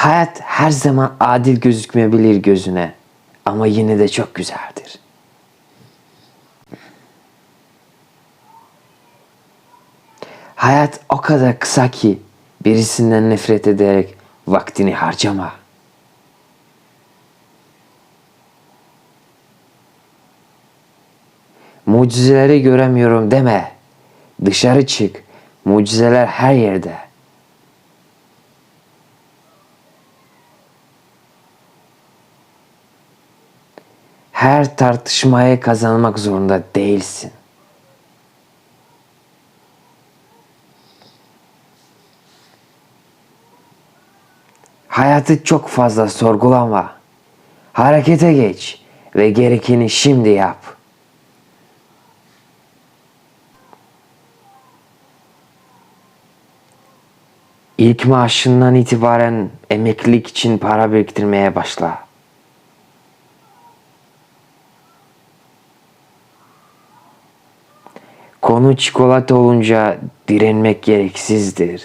Hayat her zaman adil gözükmeyebilir gözüne ama yine de çok güzeldir. Hayat o kadar kısa ki birisinden nefret ederek vaktini harcama. Mucizeleri göremiyorum deme. Dışarı çık. Mucizeler her yerde. Her tartışmayı kazanmak zorunda değilsin. Hayatı çok fazla sorgulama. Harekete geç ve gerekeni şimdi yap. İlk maaşından itibaren emeklilik için para biriktirmeye başla. Konu çikolata olunca direnmek gereksizdir.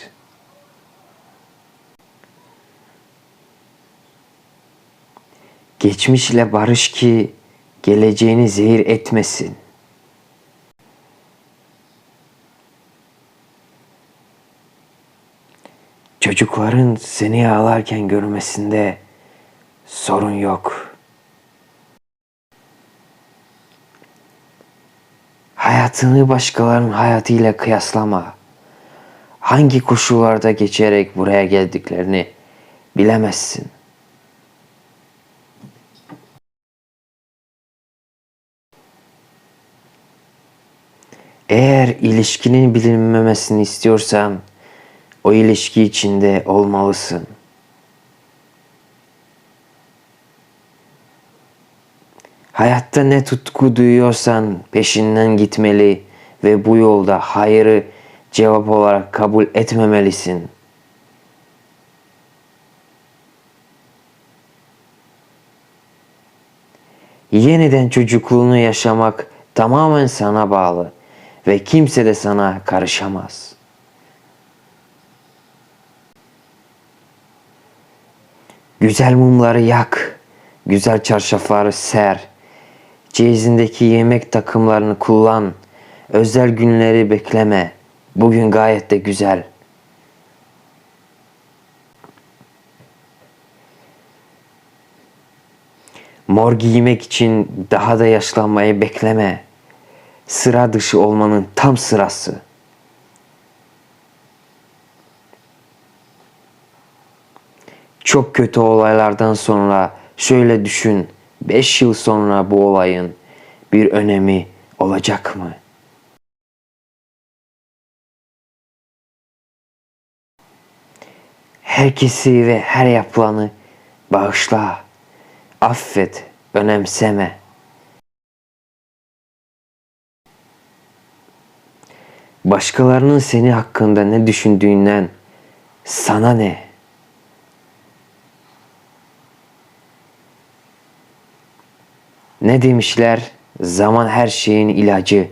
Geçmişle barış ki geleceğini zehir etmesin. Çocukların seni ağlarken görmesinde sorun yok. Hayatını başkalarının hayatıyla kıyaslama. Hangi koşullarda geçerek buraya geldiklerini bilemezsin. Eğer ilişkinin bilinmemesini istiyorsan o ilişki içinde olmalısın. Hayatta ne tutku duyuyorsan peşinden gitmeli ve bu yolda hayırı cevap olarak kabul etmemelisin. Yeniden çocukluğunu yaşamak tamamen sana bağlı ve kimse de sana karışamaz. Güzel mumları yak, güzel çarşafları ser, cihazındaki yemek takımlarını kullan, özel günleri bekleme. Bugün gayet de güzel. Mor giymek için daha da yaşlanmayı bekleme. Sıra dışı olmanın tam sırası. Çok kötü olaylardan sonra şöyle düşün. 5 yıl sonra bu olayın bir önemi olacak mı? Herkesi ve her yapılanı bağışla, affet, önemseme. Başkalarının seni hakkında ne düşündüğünden sana ne? Ne demişler? Zaman her şeyin ilacı.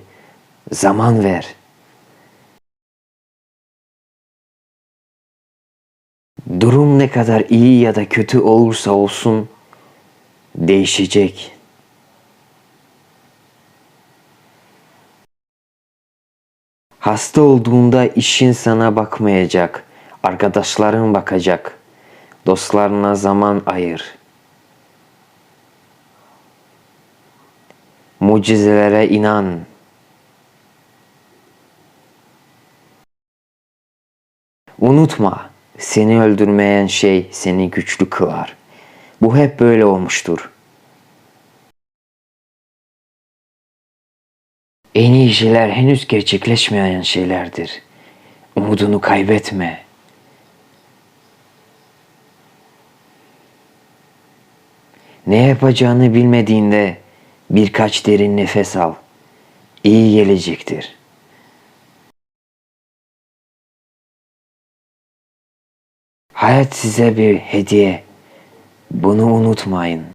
Zaman ver. Durum ne kadar iyi ya da kötü olursa olsun değişecek. Hasta olduğunda işin sana bakmayacak. Arkadaşların bakacak. Dostlarına zaman ayır. Mucizelere inan. Unutma, seni öldürmeyen şey seni güçlü kılar. Bu hep böyle olmuştur. En iyi şeyler henüz gerçekleşmeyen şeylerdir. Umudunu kaybetme. Ne yapacağını bilmediğinde birkaç derin nefes al. İyi gelecektir. Hayat size bir hediye. Bunu unutmayın.